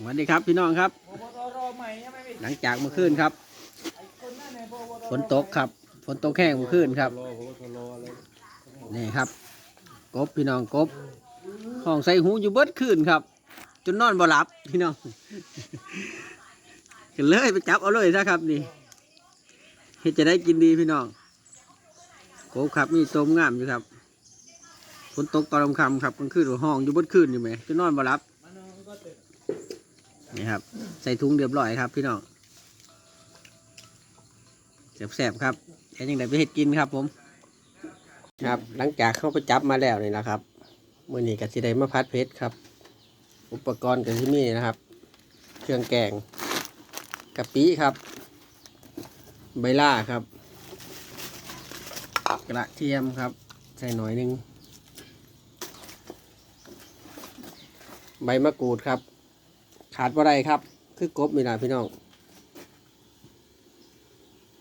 สวัสดีครับพี่น้องครับพบตรใหม่ยังไม่มีหลังจากเมื่อคืนครับไอ้คนนั่นเนี่ยพบตรฝนตกครับ ฝนตกแห้งเมื่อคืนครับรอผมก็รอเลยนี่ครับ กบพี่น้องกบห้องใส่หูอยู่เบิดคืนครับ จนนอนบ่หลับพี่น้องก็เลยไปจับเอาเลยซะครับนี่เฮ็ดจะได้กินดีพี่น้องกบครับมีต้มงามอยู่ครับฝนตกตอนค่ำๆครับกลางคืนห้องอยู่เบิดคืนอยู่ไหมจนนอนบ่หลับมันก็เตะ นี่ครับ ใส่ถุงเรียบร้อยครับพี่น้องแสบๆครับแค่ยังไงไปเห็ดกินครับ ผม ครับ หลังจากเข้าไปจับมาแล้วนี่นะครับมื่อนี้กับสิได้มาพัดเพชรครับ อุปกรณ์กับที่นี่นะครับ เครื่องแกงกะปิครับ ใบล่าครับ กระเทียมครับ ใส่หน่อยหนึง ใบมะกรูดครับ ขาดว่าไรครับ คือกบนี่นะพี่น้อง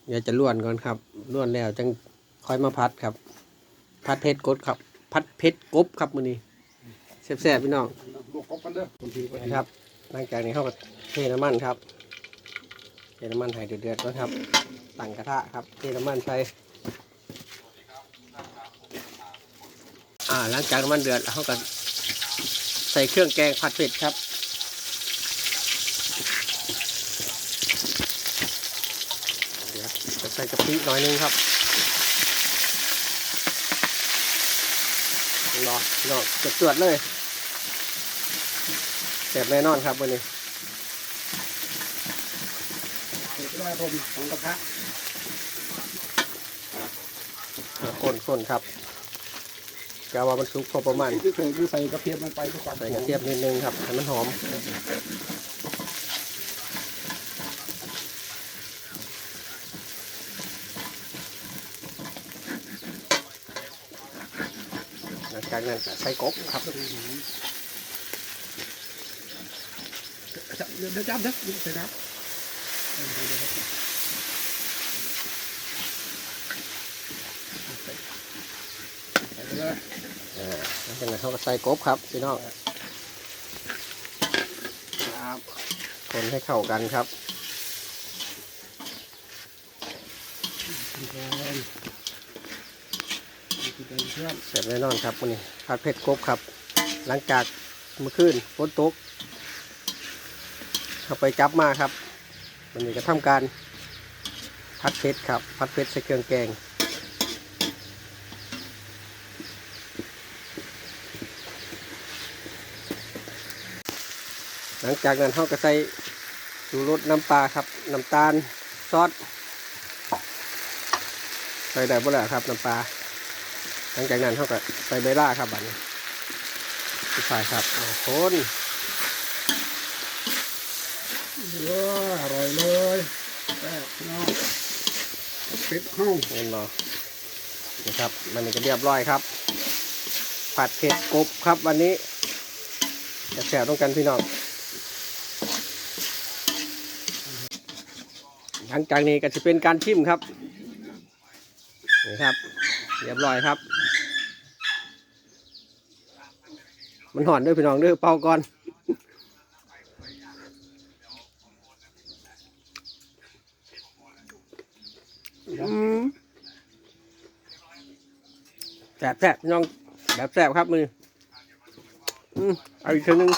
เดี๋ยวจะล้วนก่อนครับล้วนแล้วจังค่อยมาพัดครับ พัดเพชรกดครับ พัดเพชรกบครับมือนี้แซ่บๆพี่น้องบวกกบกันเด้อคนะครับหลังจากนี้เข้ากับเทน้ำมันครับเทน้ำมันให้เดือดๆก่อนครับตั้งกระทะครับเทน้ำมันใส่อ่าหลังจากน้ำมันเดือดเขาก็ใส่เครื่องแกงผัดเผ็ดครับ เดี๋ยว จะใส่กะปิหน่อยนึงครับรอรอจะตรวจเลยเสร็จแน่นอนครับวันนี้ได้ผมของกระทะคนคนครับกะว่ามันสุกพอประมาณที่เคยคือใส่กระเทียมลงไปทุกความใส่กระเทียมนิดนึงครับให้มันหอม ลังจากนั้นก็ใส่กบครับเดี๋ยวจับเด้อใส่น้ำใส่ไปเออหลังจากนั้นเขาก็ใส่กบครับพี่น้องครับคนให้เข้ากันครับ คุณแกงคุณแกง เสร็จแน่นอนครับวันนี้ผัดเผ็ดกบครับ หลังจากเมื่อคืนฝนตกเข้าไปจับมาครับวันนี้ก็ทำการผัดเผ็ดครับผัดเผ็ดใส่เครื่องแกงหลังจากนั้นเขาก็ใส่ชูรสน้ำปลาครับ น้ำตาลซอสใส่ได้บ่แล้วครับน้ำปลา หลังจากนั้นเขาก็ใส่ใบล่าครับบัดนี้สุดท้ายครับโอ้โหนเอออร่อยเลยแซ่บเนาะเป็ดห้องเห็นบ่นี่ครับ มันนี้ก็เรียบร้อยครับ ผัดเผ็ดกบครับวันนี้จะแสบต้องกันพี่น้องหลังจากนี้ก็จะเป็นการชิมครับนี่ครับ เรียบร้อยครับ มันห่อนด้วยพี่น้องด้วยเป่าก่อนแสบแสบพี่น้องแบบแสบครับมืออืมเอาอีกทีหนึง